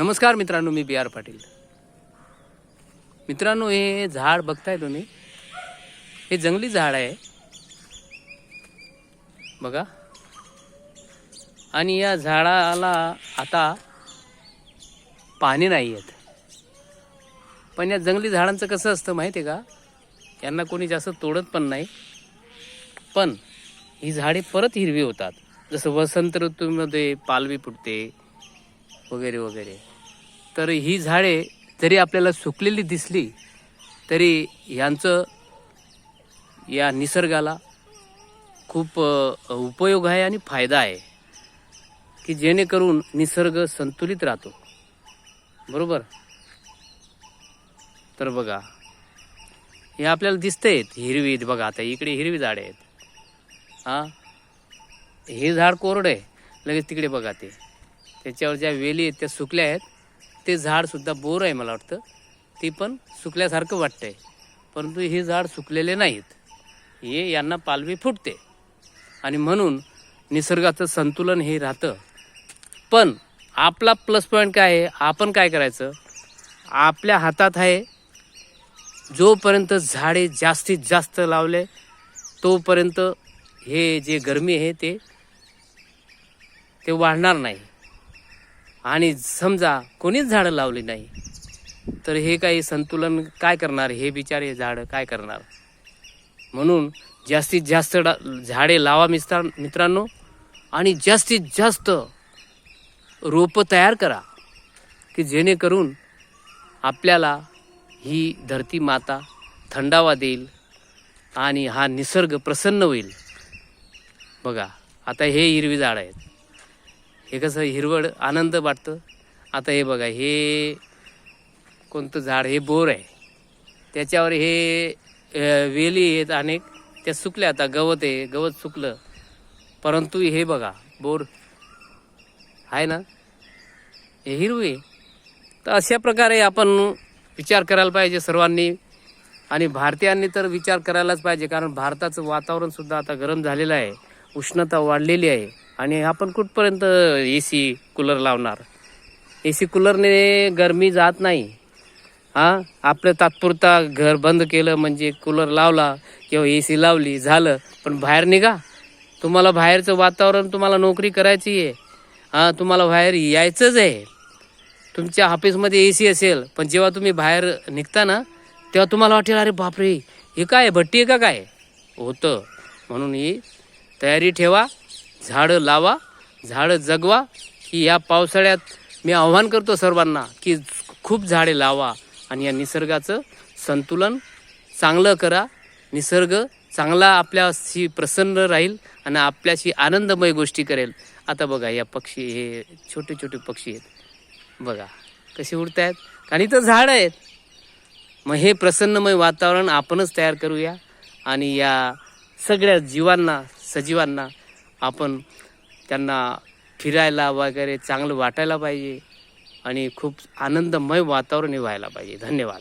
नमस्कार मित्रांनो मी बी आर पाटील. मित्रांनो हे झाड बघताय तुम्ही? हे जंगली झाड आहे. बघा. आणि या झाडाला आता पाणी नाही आहेत पण या जंगली झाडांचं कसं असतं माहिती आहे का? यांना कोणी जास्त तोडत पण नाही. पण ही झाडे परत हिरवी होतात. जसं वसंत ऋतूमध्ये पालवी फुटते वगैरे वगैरे. तर ही झाडे जरी आपल्याला सुकलेली दिसली तरी यांचं या निसर्गाला खूप उपयोग आहे आणि फायदा आहे. की जेणेकरून निसर्ग संतुलित राहतो. बरोबर? तर बघा. हे आपल्याला दिसतंयत हिरवी बघा आता इकडे हिरवी झाडे आहेत. हां? हे झाड कोरडं आहे. लगेच तिकडे बघा ते. त्याच्यावर ज्या वेली आहेत त्या सुकल्या आहेत ते झाडसुद्धा बोर आहे मला वाटतं. ती पण सुकल्यासारखं वाटतंय. परंतु हे झाड सुकलेले नाहीत. हे यांना पालवी फुटते. आणि म्हणून निसर्गाचं संतुलन हे राहतं. पण आपला प्लस पॉईंट काय आहे? आपण काय करायचं? आपल्या हातात आहे. जोपर्यंत झाडे जास्तीत जास्त लावले तोपर्यंत हे जे गरमी आहे ते ते वाढणार नाही. आणि समजा कोणीच झाडं लावली नाही तर हे काही संतुलन काय करणार? हे बिचारे झाडं काय करणार? म्हणून जास्तीत जास्त डा झाडे लावा मिस्त्र मित्रांनो आणि जास्तीत जास्त रोपं तयार करा की जेणेकरून आपल्याला ही धरती माता थंडावा देईल आणि हा निसर्ग प्रसन्न होईल. बघा आता हे हिरवी झाडं आहेत. हे कसं हिरवळ आनंद वाटतं. आता हे बघा हे कोणतं झाड हे बोर आहे. त्याच्यावर हे वेली आहेत अनेक. त्या सुकल्या आता गवत आहे गवत सुकलं. परंतु हे बघा बोर. आहे ना? हे हिरवे तर अशा प्रकारे आपण विचार करायला पाहिजे सर्वांनी. आणि भारतीयांनी तर विचार करायलाच पाहिजे कारण भारताचं वातावरणसुद्धा आता गरम झालेलं आहे. उष्णता वाढलेली आहे. आणि आपण कुठपर्यंत ए सी कूलर लावणार? ए सी कूलरने गरमी जात नाही. हां? आपलं तात्पुरता घर बंद केलं म्हणजे कूलर लावला किंवा ए सी लावली झालं. पण बाहेर निघा. तुम्हाला बाहेरचं वातावरण तुम्हाला नोकरी करायची आहे. हां? तुम्हाला बाहेर यायचंच आहे. तुमच्या ऑफिसमध्ये ए सी असेल पण जेव्हा तुम्ही बाहेर निघता ना तेव्हा तुम्हाला वाटेल अरे बापरे! हे काय भट्टी आहे का काय? होतं. म्हणून ही तयारी ठेवा. झाडं लावा झाडं जगवा की या पावसाळ्यात मी आव्हान करतो सर्वांना की खूप झाडे लावा आणि या निसर्गाचं संतुलन चांगलं करा. निसर्ग चांगला आपल्याशी प्रसन्न राहील आणि आपल्याशी आनंदमय गोष्टी करेल. आता बघा या पक्षी हे छोटे छोटे पक्षी आहेत. बघा कसे उडत आहेत कारण इथं झाडं आहेत. मग हे प्रसन्नमय वातावरण आपणच तयार करूया आणि या सगळ्या जीवांना सजीवांना आपण त्यांना फिरायला वगैरे चांगलं वाटायला पाहिजे आणि खूप आनंदमय वातावरण व्हायला पाहिजे. धन्यवाद.